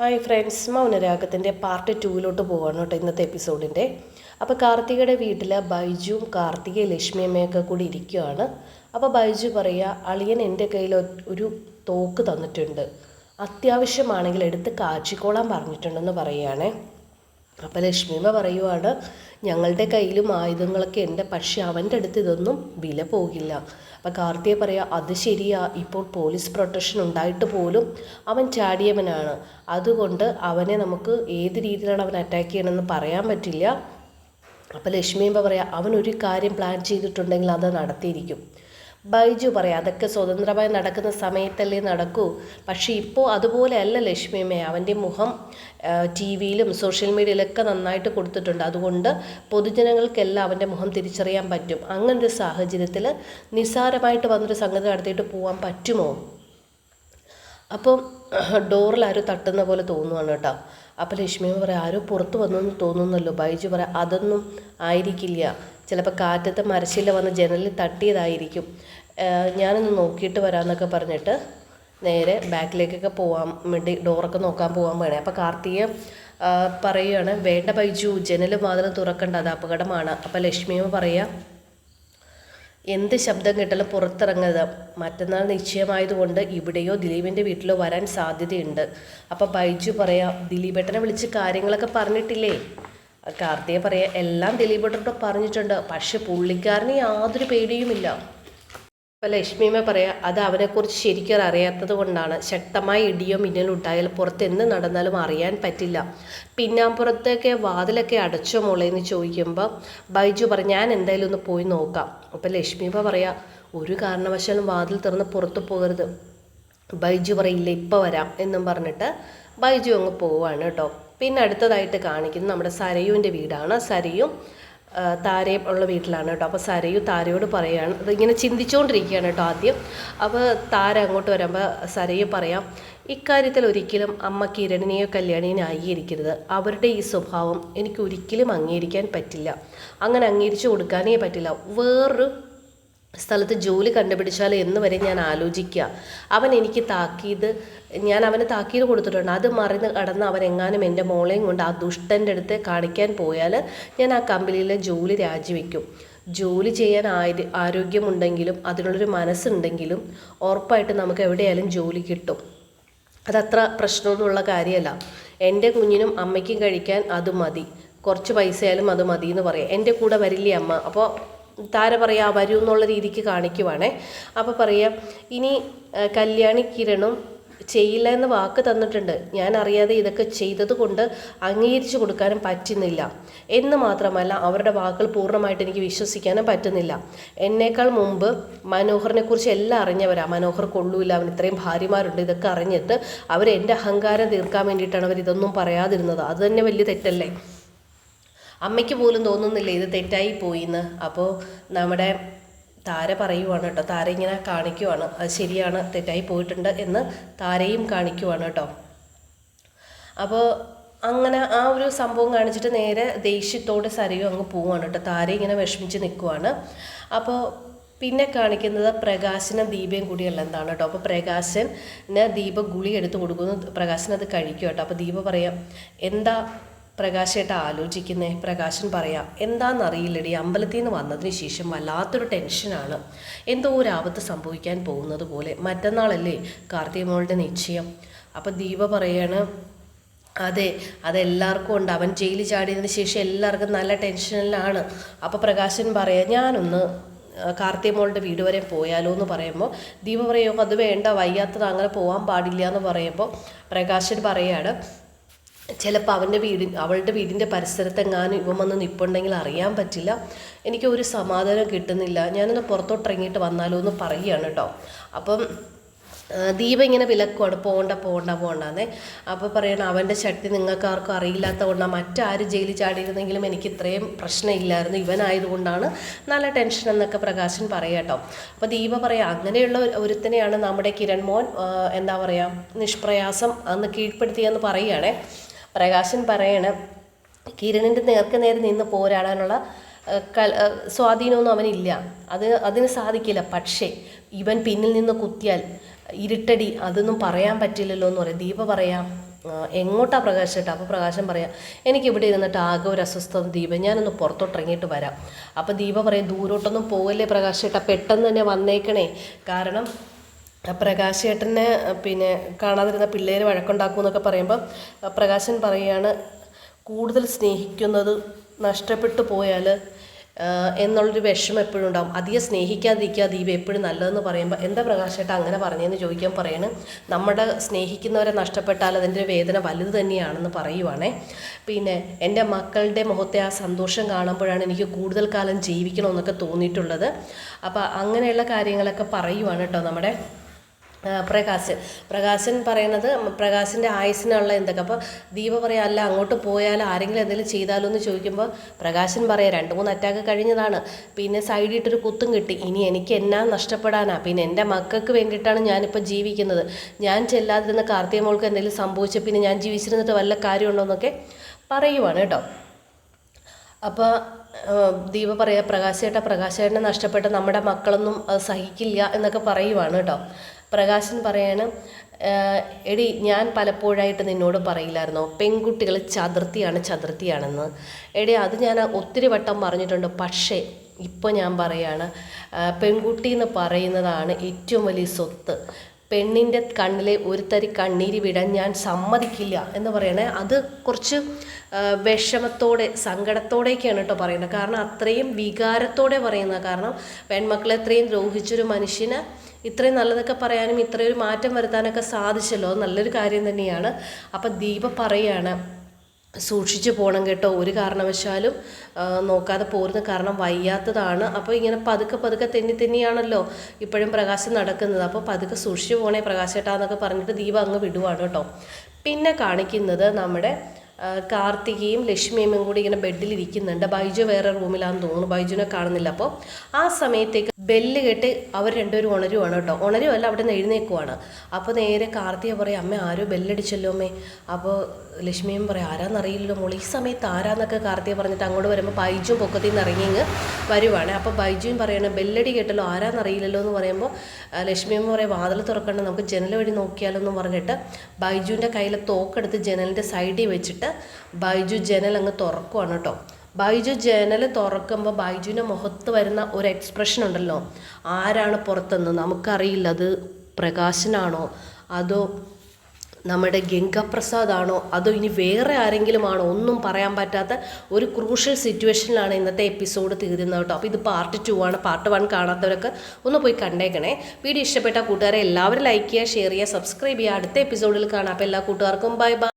Hi friends മൗനരാഗത്തിന്റെ part ടൂവിലോട്ട് പോവാണ് കേട്ടോ ഇന്നത്തെ എപ്പിസോഡിന്റെ അപ്പോൾ കാർത്തികയുടെ വീട്ടിൽ ബൈജുവും കാർത്തികയും ലക്ഷ്മിയമ്മയൊക്കെ കൂടി ഇരിക്കുകയാണ് അപ്പോൾ ബൈജു പറയുക അളിയൻ എന്റെ കയ്യിൽ ഒരു തോക്ക് തന്നിട്ടുണ്ട്. അത്യാവശ്യമാണെങ്കിൽ എടുത്ത് കാച്ചിക്കോളാൻ പറഞ്ഞിട്ടുണ്ടെന്ന് പറയുകയാണേ. അപ്പോൾ ലക്ഷ്മിമ്മ പറയുവാണ് ഞങ്ങളുടെ കയ്യിലും ആയുധങ്ങളൊക്കെ ഉണ്ട് പക്ഷേ അവന്റെ അടുത്ത് ഇതൊന്നും വില പോകില്ല. അപ്പോൾ കാർത്തിയെ പറയാം അത് ശരിയാ ഇപ്പോൾ പോലീസ് പ്രൊട്ടക്ഷൻ ഉണ്ടായിട്ട് പോലും അവൻ ചാടിയവനാണ്. അതുകൊണ്ട് അവനെ നമുക്ക് ഏത് രീതിയിലാണ് അവൻ അറ്റാക്ക് ചെയ്യണമെന്ന് പറയാൻ പറ്റില്ല. അപ്പോൾ ലക്ഷ്മിയമ്മ പറയാം അവൻ ഒരു കാര്യം പ്ലാൻ ചെയ്തിട്ടുണ്ടെങ്കിൽ അത് നടത്തിയിരിക്കും. ബൈജു പറയാം അതൊക്കെ സ്വതന്ത്രമായി നടക്കുന്ന സമയത്തല്ലേ നടക്കൂ. പക്ഷേ ഇപ്പോൾ അതുപോലെ അല്ല ലക്ഷ്മിയമ്മ അവന്റെ മുഖം ടി വിയിലും സോഷ്യൽ മീഡിയയിലൊക്കെ നന്നായിട്ട് കൊടുത്തിട്ടുണ്ട്. അതുകൊണ്ട് പൊതുജനങ്ങൾക്കെല്ലാം അവന്റെ മുഖം തിരിച്ചറിയാൻ പറ്റും. അങ്ങനൊരു സാഹചര്യത്തിൽ നിസ്സാരമായിട്ട് വന്നൊരു സംഗതി നടത്തിയിട്ട് പോകാൻ പറ്റുമോ? അപ്പം ഡോറിൽ ആരും തട്ടുന്ന പോലെ തോന്നുവാണ് കേട്ടോ. അപ്പോൾ ലക്ഷ്മിയമ്മ പറയാം ആരോ പുറത്ത് വന്നെന്ന് തോന്നുന്നല്ലോ. ബൈജു പറയാം അതൊന്നും ആയിരിക്കില്ല. ചിലപ്പോൾ കാറ്റത്ത് മരച്ചില്ല വന്ന് ജനലിൽ തട്ടിയതായിരിക്കും. ഞാനൊന്ന് നോക്കിയിട്ട് വരാമെന്നൊക്കെ പറഞ്ഞിട്ട് നേരെ ബാക്കിലേക്കൊക്കെ പോകാൻ വേണ്ടി ഡോറൊക്കെ നോക്കാൻ പോകാൻ വേണേ. അപ്പോൾ കാർത്തിക പറയുകയാണ് വേണ്ട ബൈജു ജനലും വാതിലും തുറക്കണ്ട അത് അപകടമാണ്. അപ്പോൾ ലക്ഷ്മിയമ്മ പറയുക എന്ത് ശബ്ദം കേട്ടാലും പുറത്തിറങ്ങരുത്. മറ്റന്നാൾ നിശ്ചയമായതുകൊണ്ട് ഇവിടെയോ ദിലീപിന്റെ വീട്ടിലോ വരാൻ സാധ്യതയുണ്ട്. അപ്പോൾ ബൈജു പറയാം ദിലീപേട്ടനെ വിളിച്ച് കാര്യങ്ങളൊക്കെ പറഞ്ഞിട്ടില്ലേ? കാർത്തിക പറയാ എല്ലാം ദിലീപ് ഡോക്ടർ പറഞ്ഞിട്ടുണ്ട് പക്ഷെ പുള്ളിക്കാരന് യാതൊരു പേടിയുമില്ല. ഇപ്പം ലക്ഷ്മിയമ്മ പറയാം അത് അവനെക്കുറിച്ച് ശരിക്കും അറിയാത്തത് കൊണ്ടാണ്. ശക്തമായ ഇടിയോ മിന്നലും ഉണ്ടായാൽ പുറത്ത് എന്ത് നടന്നാലും അറിയാൻ പറ്റില്ല. പിന്നാമ്പുറത്തേക്ക് വാതിലൊക്കെ അടച്ചോ മോളെ എന്ന് ചോദിക്കുമ്പോൾ ബൈജു പറഞ്ഞു ഞാൻ എന്തായാലും ഒന്ന് പോയി നോക്കാം. അപ്പോൾ ലക്ഷ്മിയമ്മ പറയാം ഒരു കാരണവശാലും വാതിൽ തുറന്ന് പുറത്ത് പോകരുത്. ബൈജു പറയില്ല ഇപ്പോൾ വരാം എന്നും പറഞ്ഞിട്ട് ബൈജു അങ്ങ് പോവാണ് കേട്ടോ. പിന്നെ അടുത്തതായിട്ട് കാണിക്കുന്നത് നമ്മുടെ സരയുവിന്റെ വീടാണ്. സരയും താരയും ഉള്ള വീട്ടിലാണ് കേട്ടോ. അപ്പോൾ സരയു താരയോട് പറയുകയാണ് അതിങ്ങനെ ചിന്തിച്ചുകൊണ്ടിരിക്കുകയാണ് കേട്ടോ ആദ്യം. അപ്പോൾ താര അങ്ങോട്ട് വരുമ്പോൾ സരയു പറയാം ഇക്കാര്യത്തിൽ ഒരിക്കലും അമ്മ കിരണിനെയോ കല്യാണിനെയോ അംഗീകരിക്കരുത്. അവരുടെ ഈ സ്വഭാവം എനിക്ക് ഒരിക്കലും അംഗീകരിക്കാൻ പറ്റില്ല. അങ്ങനെ അംഗീകരിച്ചു കൊടുക്കാനേ പറ്റില്ല. വേറൊരു സ്ഥലത്ത് ജോലി കണ്ടുപിടിച്ചാൽ എന്ന് വരെ ഞാൻ ആലോചിക്കുക. അവൻ എനിക്ക് താക്കീത് ഞാൻ അവന് താക്കീത് കൊടുത്തിട്ടുണ്ട്. അത് മറിന്ന് കടന്ന് അവൻ എങ്ങാനും എന്റെ മോളെയും കൊണ്ട് ആ ദുഷ്ടന്റെ അടുത്ത് കാണിക്കാൻ പോയാൽ ഞാൻ ആ കമ്പനിയിലെ ജോലി രാജിവെക്കും. ജോലി ചെയ്യാൻ ആര് ആരോഗ്യമുണ്ടെങ്കിലും അതിനുള്ളൊരു മനസ്സുണ്ടെങ്കിലും ഉറപ്പായിട്ട് നമുക്ക് എവിടെയായാലും ജോലി കിട്ടും. അതത്ര പ്രശ്നമൊന്നുമുള്ള കാര്യമല്ല. എന്റെ കുഞ്ഞിനും അമ്മയ്ക്കും കഴിക്കാൻ അത് മതി. കുറച്ച് പൈസയായാലും അത് മതി എന്ന് പറയാം. എന്റെ കൂടെ വരില്ലേ അമ്മ? അപ്പോൾ താര പറയാ വരൂ എന്നുള്ള രീതിക്ക് കാണിക്കുവാണേ. അപ്പോൾ പറയാം ഇനി കല്യാണി കിരണും ചെയ്യില്ല എന്ന് വാക്ക് തന്നിട്ടുണ്ട്. ഞാൻ അറിയാതെ ഇതൊക്കെ ചെയ്തത് കൊണ്ട് അംഗീകരിച്ചു കൊടുക്കാനും പറ്റുന്നില്ല. എന്ന് മാത്രമല്ല അവരുടെ വാക്കുകൾ പൂർണമായിട്ട് എനിക്ക് വിശ്വസിക്കാനും പറ്റുന്നില്ല. എന്നേക്കാൾ മുമ്പ് മനോഹറിനെ കുറിച്ച് എല്ലാം അറിഞ്ഞവരാ. മനോഹർ കൊള്ളൂല അവൻ ഇത്രയും ഭാര്യമാരുണ്ട് ഇതൊക്കെ അറിഞ്ഞിട്ട് അവർ എന്റെ അഹങ്കാരം തീർക്കാൻ വേണ്ടിയിട്ടാണ് അവർ ഇതൊന്നും പറയാതിരുന്നത് അതുതന്നെ വലിയ തെറ്റല്ലേ? അമ്മയ്ക്ക് പോലും തോന്നുന്നില്ല ഇത് തെറ്റായി പോയിന്ന്? അപ്പോൾ നമ്മുടെ താര പറയുവാണ് കേട്ടോ താര ഇങ്ങനെ കാണിക്കുവാണ് അത് ശരിയാണ് തെറ്റായി പോയിട്ടുണ്ട് എന്ന് താരയും കാണിക്കുവാണ് കേട്ടോ. അപ്പോൾ അങ്ങനെ ആ ഒരു സംഭവം കാണിച്ചിട്ട് നേരെ ദേഷ്യത്തോട് സരയും അങ്ങ് പോവാണ് കേട്ടോ താര ഇങ്ങനെ വിഷമിച്ച് നിൽക്കുവാണ് അപ്പോൾ പിന്നെ കാണിക്കുന്നത് പ്രകാശനും ദീപയും കൂടിയുള്ള എന്താണ് കേട്ടോ അപ്പോൾ പ്രകാശന് ദീപ ഗുളി എടുത്ത് കൊടുക്കുന്നു പ്രകാശൻ അത് കഴിക്കും കേട്ടോ. അപ്പോൾ ദീപ പറയാം എന്താ പ്രകാശേട്ട ആലോചിക്കുന്നേ. പ്രകാശൻ പറയാം എന്താണെന്നറിയില്ലടി അമ്പലത്തിൽ നിന്ന് വന്നതിന് ശേഷം വല്ലാത്തൊരു ടെൻഷനാണ്. എന്തോ ഒരു ആപത്ത് സംഭവിക്കാൻ പോകുന്നത് പോലെ. മറ്റന്നാളല്ലേ കാർത്തിക മോളുടെ നിശ്ചയം. അപ്പം ദീപ പറയാണ് അതെ അതെല്ലാവർക്കും ഉണ്ട്. അവൻ ജയിലിൽ ചാടിയതിന് ശേഷം എല്ലാവർക്കും നല്ല ടെൻഷനിലാണ്. അപ്പോൾ പ്രകാശൻ പറയാം ഞാനൊന്ന് കാർത്തിക മോളുടെ വീട് വരെ പോയാലോ എന്ന് പറയുമ്പോൾ ദീപ പറയുമ്പോൾ അത് വേണ്ട വയ്യാത്തത് അങ്ങനെ പോകാൻ പാടില്ല എന്ന് പറയുമ്പോൾ പ്രകാശൻ പറയാണ് ചിലപ്പോൾ അവന്റെ വീടി അവളുടെ വീടിന്റെ പരിസരത്തെങ്ങാനും ഇവൻ വന്ന് നിൽപ്പുണ്ടെങ്കിൽ അറിയാൻ പറ്റില്ല. എനിക്ക് ഒരു സമാധാനം കിട്ടുന്നില്ല. ഞാനൊന്ന് പുറത്തോട്ടിറങ്ങിയിട്ട് വന്നാലോ എന്ന് പറയുകയാണ് കേട്ടോ അപ്പം ദീപ ഇങ്ങനെ വിലക്കുവാണ് പോണ്ട പോണ്ട പോണ്ടെന്നേ. അപ്പോൾ പറയണം അവന്റെ ശക്തി നിങ്ങൾക്കാർക്കും അറിയില്ലാത്ത കൊണ്ടാണ് മറ്റാരും ജയിലിൽ ചാടിയിരുന്നെങ്കിലും എനിക്ക് ഇത്രയും പ്രശ്നമില്ലായിരുന്നു. ഇവനായതുകൊണ്ടാണ് നല്ല ടെൻഷൻ എന്നൊക്കെ പ്രകാശൻ പറയാട്ടോ അപ്പോൾ ദീപ പറയാം അങ്ങനെയുള്ള ഒരുത്തനെയാണ് നമ്മുടെ കിരൺ മോൻ എന്താ പറയുക നിഷ്പ്രയാസം അന്ന് കീഴ്പ്പെടുത്തിയെന്ന് പറയുകയാണേ. പ്രകാശൻ പറയണം കിരണിന്റെ നേർക്ക് നേരെ നിന്ന് പോരാടാനുള്ള സ്വാധീനമൊന്നും അവനില്ല. അത് അതിന് സാധിക്കില്ല. പക്ഷേ ഇവൻ പിന്നിൽ നിന്ന് കുത്തിയാൽ ഇരുട്ടടി അതൊന്നും പറയാൻ പറ്റില്ലല്ലോ എന്ന് പറയാം. ദീപ പറയാം എങ്ങോട്ടാ പ്രകാശ് ചേട്ടാ? അപ്പോൾ പ്രകാശം പറയാം എനിക്കിവിടെ ഇരുന്നിട്ട് ആകെ ഒരു അസ്വസ്ഥത ദീപ ഞാനൊന്ന് പുറത്തോട്ട് ഇറങ്ങിയിട്ട് വരാം. അപ്പോൾ ദീപ പറയും ദൂരോട്ടൊന്നും പോകല്ലേ പ്രകാശ് ചേട്ടാ? പെട്ടെന്ന് തന്നെ വന്നേക്കണേ. കാരണം ആ പ്രകാശ് ചേട്ടനെ പിന്നെ കാണാതിരുന്ന പിള്ളേർ വഴക്കുണ്ടാക്കും എന്നൊക്കെ പറയുമ്പോൾ പ്രകാശൻ പറയുകയാണ് കൂടുതൽ സ്നേഹിക്കുന്നത് നഷ്ടപ്പെട്ടു പോയാൽ എന്നുള്ളൊരു വിഷമം എപ്പോഴും ഉണ്ടാവും. അധികം സ്നേഹിക്കാതിരിക്കുക ദീപ എപ്പോഴും നല്ലതെന്ന് പറയുമ്പോൾ എന്താ പ്രകാശേട്ട അങ്ങനെ പറഞ്ഞതെന്ന് ചോദിക്കാൻ പറയാണ്? നമ്മുടെ സ്നേഹിക്കുന്നവരെ നഷ്ടപ്പെട്ടാൽ അതിന്റെ വേദന വലുത് തന്നെയാണെന്ന് പറയുവാണേ. പിന്നെ എന്റെ മക്കളുടെ മുഖത്തെ ആ സന്തോഷം കാണുമ്പോഴാണ് എനിക്ക് കൂടുതൽ കാലം ജീവിക്കണമെന്നൊക്കെ തോന്നിയിട്ടുള്ളത്. അപ്പോൾ അങ്ങനെയുള്ള കാര്യങ്ങളൊക്കെ പറയുവാണ് കേട്ടോ നമ്മുടെ പ്രകാശൻ. പ്രകാശൻ പറയുന്നത് പ്രകാശിന്റെ ആയുസിനുള്ള എന്തൊക്കെ. അപ്പോൾ ദീപ പറയാം അല്ല അങ്ങോട്ട് പോയാൽ ആരെങ്കിലും എന്തെങ്കിലും ചെയ്താലോ എന്ന് ചോദിക്കുമ്പോൾ പ്രകാശൻ പറയാം രണ്ട് മൂന്ന് അറ്റാക്ക് കഴിഞ്ഞതാണ്. പിന്നെ സൈഡിട്ടൊരു കുത്തും കിട്ടി. ഇനി എനിക്ക് എന്നാ നഷ്ടപ്പെടാനാ? പിന്നെ എന്റെ മക്കൾക്ക് വേണ്ടിയിട്ടാണ് ഞാനിപ്പോൾ ജീവിക്കുന്നത്. ഞാൻ ചെല്ലാതിരുന്ന കാർത്തിക മോൾക്ക് എന്തെങ്കിലും സംഭവിച്ച പിന്നെ ഞാൻ ജീവിച്ചിരുന്നിട്ട് വല്ല കാര്യമുണ്ടോ എന്നൊക്കെ പറയുവാണ് കേട്ടോ. അപ്പോൾ ദീപ പറയാ പ്രകാശേട്ട പ്രകാശേട്ടനെ നഷ്ടപ്പെട്ട നമ്മുടെ മക്കളൊന്നും സഹിക്കില്ല എന്നൊക്കെ പറയുവാണ് കേട്ടോ. പ്രകാശൻ പറയാണ് എടി ഞാൻ പലപ്പോഴായിട്ട് നിന്നോട് പറയില്ലായിരുന്നോ? പെൺകുട്ടികൾ ചതുർത്തിയാണ് ചതുർത്തിയാണെന്ന്. എടി അത് ഞാൻ ഒത്തിരി വട്ടം പറഞ്ഞിട്ടുണ്ട്. പക്ഷേ ഇപ്പോൾ ഞാൻ പറയാണ് പെൺകുട്ടി എന്ന് പറയുന്നതാണ് ഏറ്റവും വലിയ സ്വത്ത്. പെണ്ണിന്റെ കണ്ണിലെ ഒരു തരി കണ്ണീര് വിടാൻ ഞാൻ സമ്മതിക്കില്ല എന്ന് പറയണേ. അത് കുറച്ച് വിഷമത്തോടെ സങ്കടത്തോടെയൊക്കെയാണ് കേട്ടോ പറയുന്നത്. കാരണം അത്രയും വികാരത്തോടെ പറയുന്നത്. കാരണം പെൺമക്കളെ അത്രയും ദ്രോഹിച്ചൊരു മനുഷ്യന് ഇത്രയും നല്ലതൊക്കെ പറയാനും ഇത്രയൊരു മാറ്റം വരുത്താനൊക്കെ സാധിച്ചല്ലോ. നല്ലൊരു കാര്യം തന്നെയാണ്. അപ്പം ദീപ പറയാണ് സൂക്ഷിച്ചു പോകണം കേട്ടോ. ഒരു കാരണവശാലും നോക്കാതെ പോരുന്ന കാരണം വയ്യാത്തതാണ്. അപ്പോൾ ഇങ്ങനെ പതുക്കെ പതുക്കെ തെന്നി തെന്നിയാണല്ലോ ഇപ്പോഴും പ്രകാശം നടക്കുന്നത്. അപ്പോൾ പതുക്കെ സൂക്ഷിച്ചു പോകണേ പ്രകാശേട്ടാന്നൊക്കെ പറഞ്ഞിട്ട് ദീപം അങ്ങ് വിടുവാണ് കേട്ടോ. പിന്നെ കാണിക്കുന്നത് നമ്മുടെ കാർത്തികയും ലക്ഷ്മിയും കൂടി ഇങ്ങനെ ബെഡിൽ ഇരിക്കുന്നുണ്ട്. ബൈജു വേറെ റൂമിലാണെന്ന് തോന്നുന്നു. ബൈജുവിനെ കാണുന്നില്ല. അപ്പോൾ ആ സമയത്തേക്ക് ബെല്ല് കേട്ട് അവർ രണ്ടുപേരും ഉണരുവാണ് കേട്ടോ. ഉണരുമല്ല അവിടെ നിന്ന് എഴുന്നേക്കുവാണ്. അപ്പോൾ നേരെ കാർത്തിക പറയും അമ്മ ആരോ ബെല്ലടിച്ചല്ലോ അമ്മേ. അപ്പോൾ ലക്ഷ്മിയും പറയും ആരാന്നറിയില്ലല്ലോ മോൾ ഈ സമയത്ത് ആരാന്നൊക്കെ കാർത്തിക പറഞ്ഞിട്ട് അങ്ങോട്ട് വരുമ്പോൾ ബൈജും പൊക്കത്തിൽ നിന്ന് ഇറങ്ങി ഇങ്ങ് വരുവാണ്. അപ്പോൾ ബൈജുവും പറയണേ ബെല്ലടി കേട്ടല്ലോ ആരാന്നറിയില്ലല്ലോ എന്ന് പറയുമ്പോൾ ലക്ഷ്മിയും പറയും വാതിൽ തുറക്കണ്ട നമുക്ക് ജനൽ വഴി നോക്കിയാലോ എന്ന് പറഞ്ഞിട്ട് ബൈജുവിന്റെ കയ്യിൽ തോക്കെടുത്ത് ജനലിന്റെ സൈഡിൽ വെച്ചിട്ട് ബൈജു ജനൽ അങ്ങ് തുറക്കുവാണ് കേട്ടോ. ബൈജു ജനൽ തുറക്കുമ്പോൾ ബൈജുവിന്റെ മുഖത്ത് വരുന്ന ഒരു എക്സ്പ്രഷൻ ഉണ്ടല്ലോ. ആരാണ് പുറത്തെന്ന് നമുക്കറിയില്ല. അത് പ്രകാശനാണോ? അതോ നമ്മുടെ ഗംഗാപ്രസാദ് ആണോ അതോ ഇനി വേറെ ആരെങ്കിലും ആണോ ഒന്നും പറയാൻ പറ്റാത്ത ഒരു ക്രൂഷ്യൽ സിറ്റുവേഷനിലാണ് ഇന്നത്തെ എപ്പിസോഡ് തീരുന്നത് കേട്ടോ. അപ്പോൾ ഇത് പാർട്ട് ടു ആണ്. പാർട്ട് വൺ കാണാത്തവരൊക്കെ ഒന്ന് പോയി കണ്ടേക്കണേ. വീഡിയോ ഇഷ്ടപ്പെട്ട കൂട്ടുകാരെ എല്ലാവരും ലൈക്ക് ചെയ്യുക ഷെയർ ചെയ്യുക സബ്സ്ക്രൈബ് ചെയ്യുക. അടുത്ത എപ്പിസോഡിൽ കാണാം. അപ്പോൾ എല്ലാ കൂട്ടുകാർക്കും ബൈ ബൈ